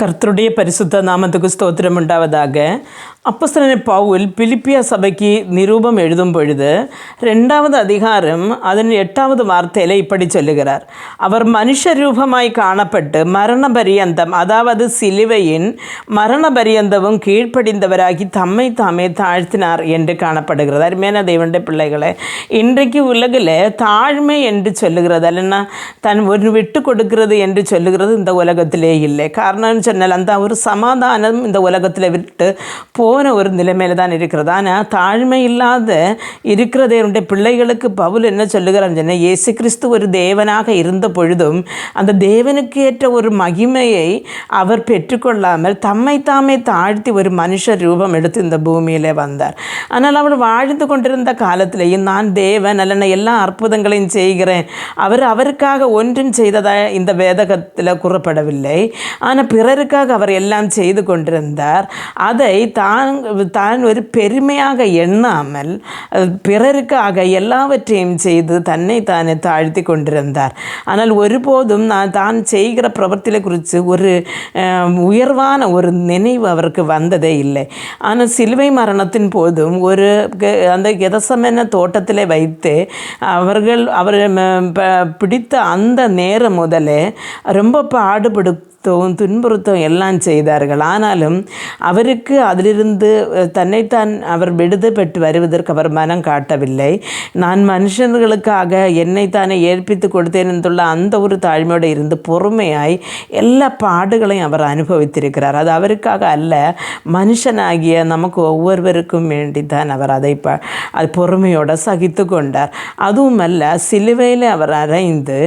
கர்த்தருடைய பரிசுத்த நாமத்துக்கு ஸ்தோத்திரம் உண்டாவதாக. அப்போஸ்தலனை பவுல் பிலிப்பியா சபைக்கு நிரூபம் எழுதும் பொழுது ரெண்டாவது அதிகாரம் அதன் எட்டாவது வார்த்தையில் இப்படி சொல்லுகிறார். அவர் மனுஷ ரூபமாய் காணப்பட்டு மரண பரியந்தம் அதாவது சிலுவையின் மரண பரியந்தமும் கீழ்ப்படிந்தவராகி தம்மை தாமே தாழ்த்தினார் என்று காணப்படுகிறது. அருமையான தேவனுடைய பிள்ளைகளே இன்றைக்கு உலகில் தாழ்மை என்று சொல்லுகிறது அல்லனா தன் ஒரு விட்டு கொடுக்கிறது என்று சொல்லுகிறது இந்த உலகத்திலே இல்லை. காரணம் சொன்னால் அந்த ஒரு சமாதானம் இந்த உலகத்தில் விட்டு போன ஒரு நிலைமையில தான் இருக்கிறது. ஆனால் தாழ்மை இல்லாத இருக்கிறதே பிள்ளைகளுக்கு பவுல் என்ன சொல்லுகிறார் சொன்னால் இயேசு கிறிஸ்து ஒரு தேவனாக இருந்த பொழுதும் அந்த தேவனுக்கு ஏற்ற ஒரு மகிமையை அவர் பெற்றுக்கொள்ளாமல் தம்மை தாமே தாழ்த்தி ஒரு மனுஷ ரூபம் எடுத்து இந்த பூமியிலே வந்தார். ஆனால் அவர் வாழ்ந்து கொண்டிருந்த காலத்திலேயும் நான் தேவன் அல்ல எல்லா அற்புதங்களையும் செய்கிறேன். அவர் அவருக்காக ஒன்றும் செய்ததாக இந்த வேதகத்தில் கூறப்படவில்லை. ஆனால் பிறருக்காக அவர் எல்லாம் செய்து கொண்டிருந்தார். அதை தான் தான் ஒரு பெருமையாக எண்ணாமல் பிறருக்காக எல்லாவற்றையும் செய்து தன்னை தானே தாழ்த்தி கொண்டிருந்தார். ஆனால் ஒருபோதும் நான் தான் செய்கிற பிரவர்த்திகளை குறித்து ஒரு உயர்வான ஒரு நினைவு அவருக்கு வந்ததே இல்லை. ஆனால் சிலுவை மரணத்தின் போதும் ஒரு க- அந்த கெதசமென தோட்டத்தில் வைத்து அவர்கள் அவர் ப- பிடித்த அந்த நேரம் முதலே ரொம்ப பாடுபடுத்தவும் துன்புறுத்தவும் எல்லாம் செய்தார்கள். ஆனாலும் அவருக்கு அதிலிருந்து அஹ், தன்னைத்தான் அவர் விடுதப்பட்டு வருவதற்கு அவர் மனம் காட்டவில்லை. நான் மனுஷர்களுக்காக என்னைத்தானே ஏற்பித்து கொடுத்தேன் என்றுள்ள அந்த ஒரு தாழ்மையோடு இருந்து பொறுமையாய் எல்லா பாடுகளையும் அவர் அனுபவித்திருக்கிறார். அது அவருக்காக அல்ல மனுஷனாகிய நமக்கு ஒவ்வொருவருக்கும் வேண்டி தான் அவர் அதை ப அது பொறுமையோடு சகித்து கொண்டார். அதுவும் அல்ல சிலுவையில் அவர் அறைந்து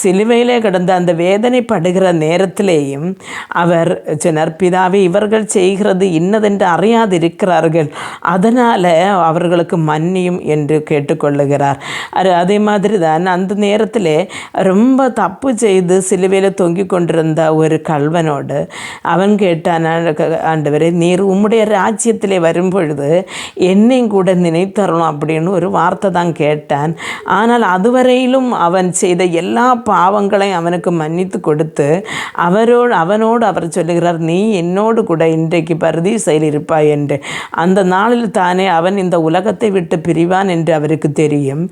சிலுவையிலே கிடந்த அந்த வேதனைப்படுகிற நேரத்திலேயும் அவர் சொன்னார் பிதாவே இவர்கள் செய்கிறது இன்னதென்று அறியாதிருக்கிறார்கள் அதனால் அவர்களுக்கு மன்னியும் என்று கேட்டுக்கொள்ளுகிறார். அது அதே மாதிரி தான் அந்த நேரத்தில் ரொம்ப தப்பு செய்து சிலுவையில் தொங்கி கொண்டிருந்த ஒரு கல்வனோடு அவன் கேட்டான் ஆண்டவரே நீர் உம்முடைய ராஜ்யத்திலே வரும் பொழுது என்னையும் கூட நினைத்தரணும் அப்படின்னு ஒரு வார்த்தை தான் கேட்டான். ஆனால் அதுவரையிலும் அவன் செய்த எல்லா பாவங்களையும் அவனுக்கு மன்னித்து கொடுத்து அவரோடு அவனோடு அவர் சொல்லுகிறார் நீ என்னோடு கூட இன்றைக்கு பரதீசையில் இருப்பாய் என்று. அந்த நாளில் தானே அவன் இந்த உலகத்தை விட்டு பிரிவான் என்று அவருக்கு தெரியும்.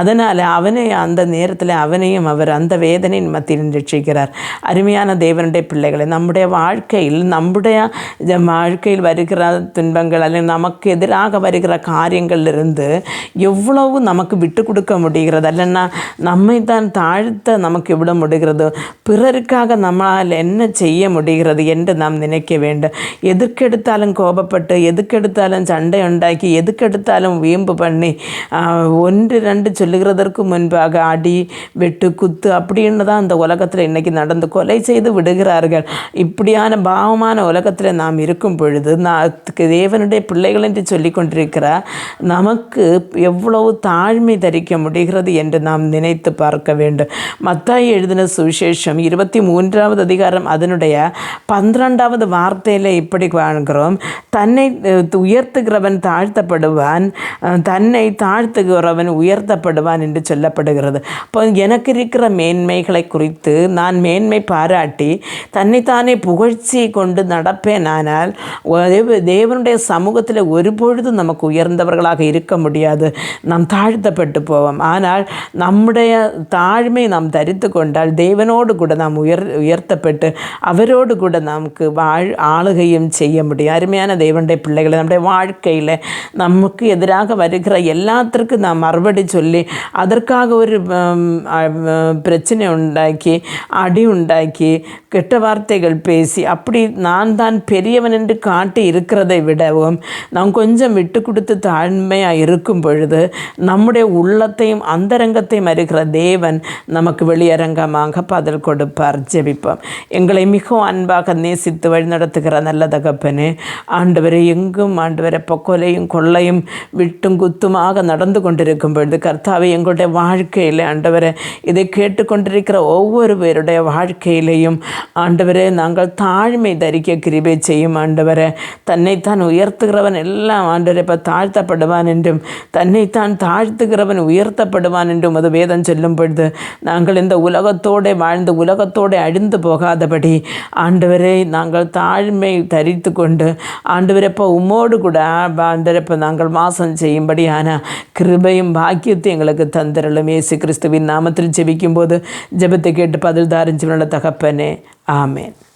அதனால் அவனை அந்த நேரத்தில் அவனையும் அவர் அந்த வேதனையின் மத்தியில் ரட்சிக்கிறார். அருமையான தேவனுடைய பிள்ளைகளை நம்முடைய வாழ்க்கையில் நம்முடைய வாழ்க்கையில் வருகிற துன்பங்கள் அல்லது நமக்கு எதிராக வருகிற காரியங்களிலிருந்து எவ்வளவு நமக்கு விட்டு கொடுக்க முடிகிறது? அல்லைன்னா நம்மை தான் தாழ்த்த நமக்கு விட முடிகிறது? பிறருக்காக நம்மளால் என்ன செய்ய முடிகிறது என்று நாம் நினைக்க வேண்டும். எதுக்கெடுத்தாலும் கோபப்பட்டு எதுக்கெடுத்தாலும் சண்டை உண்டாக்கி எதுக்கெடுத்தாலும் வீம்பு பண்ணி ஒன்று ரெண்டு சொல்லுகிறதற்கு முன்பாக அடி வெட்டு குத்து அப்படின்னு தான் அந்த உலகத்தில் இன்றைக்கி நடந்து கொலை செய்து விடுகிறார்கள். இப்படியான பாவமான உலகத்தில் நாம் இருக்கும் பொழுது நான் தேவனுடைய பிள்ளைகள் என்று சொல்லி கொண்டிருக்கிறார் நமக்கு எவ்வளவு தாழ்மை தரிக்க முடிகிறது என்று நாம் நினைத்து பார்க்க வேண்டும். மத்தாய் எழுதின சுவிசேஷம் இருபத்தி மூன்றாவது அதிகாரம் அதனுடைய பன்னிரெண்டாவது வார்த்தையில் இப்படி காண்கிறோம். தன்னை உயர்த்துகிறவன் தாழ்த்தப்படுவான் தன்னை தாழ்த்துகிறவன் உயர்த்தப்படுவான் என்று சொல்லப்படுகிறது. இப்போ எனக்கு இருக்கிற மேன்மைகளை குறித்து நான் மேன்மை பாராட்டி தன்னைத்தானே புகழ்ச்சி கொண்டு நடப்பேனானால் தேவனுடைய சமூகத்தில் ஒருபொழுதும் நமக்கு உயர்ந்தவர்களாக இருக்க முடியாது. நாம் தாழ்த்தப்பட்டு போவோம். ஆனால் நம்முடைய தாழ்மை நாம் தரித்து கொண்டால் தேவனோடு கூட நாம் உயர் உயர்த்தப்பட்டு அவரோடு கூட நமக்கு வாழ் ஆளுகையும் செய்ய முடியும். அருமையான தேவனுடைய பிள்ளைகளை நம்முடைய வாழ்க்கையில் நமக்கு எதிராக வருகிற எல்லாத்திற்கும் நாம் மறுபடி சொல்லி அதற்காக ஒரு பிரச்சனை உண்டாக்கி அடி உண்டாக்கி கெட்ட வார்த்தைகள் பேசி அப்படி நான் தான் பெரியவன் என்று காட்டி இருக்கிறதை விடவும் நாம் கொஞ்சம் விட்டு கொடுத்து தாழ்மையாக இருக்கும் பொழுது நம்முடைய உள்ளத்தையும் அந்தரங்கத்தையும் அறிகிற தேவன் நமக்கு வெளியரங்கமாக பதில் கொடுப்பார். ஜெபிப்போம். எங்களை மிகவும் அன்பாக நேசித்து வழிநடத்துகிற நல்ல தகப்பனே ஆண்டு ஆண்டவரை எங்கும் ஆண்டவரை இப்போ கொலையும் கொள்ளையும் விட்டும் குத்துமாக நடந்து கொண்டிருக்கும் பொழுது கர்த்தாவை எங்களுடைய வாழ்க்கையில் ஆண்டவரை இதை கேட்டுக்கொண்டிருக்கிற ஒவ்வொரு பேருடைய வாழ்க்கையிலையும் ஆண்டவரே நாங்கள் தாழ்மை தரிக்க கிருபை செய்யும் ஆண்டவரை. தன்னைத்தான் உயர்த்துகிறவன் எல்லாம் ஆண்டவரை இப்போ தாழ்த்தப்படுவான் என்றும் தன்னைத்தான் தாழ்த்துகிறவன் உயர்த்தப்படுவான் என்றும் அது வேதம் சொல்லும் பொழுது நாங்கள் இந்த உலகத்தோடு வாழ்ந்து உலகத்தோடு அழிந்து போகாதபடி ஆண்டவரை நாங்கள் தாழ்மை தரித்து கொண்டு ஆண்டு இப்போ உம்மோடு கூட ஆண்டவரை இப்போ நாங்கள் மாசம் செய்யும்படியான கிருபையும் பாக்கியத்தை எங்களுக்கு தந்திரலும் இயேசு கிறிஸ்துவின் நாமத்தில் ஜெபிக்கும்போது ஜெபத்தை கேட்டு பதில் தாரிஞ்சு தகப்பனே. ஆமேன்.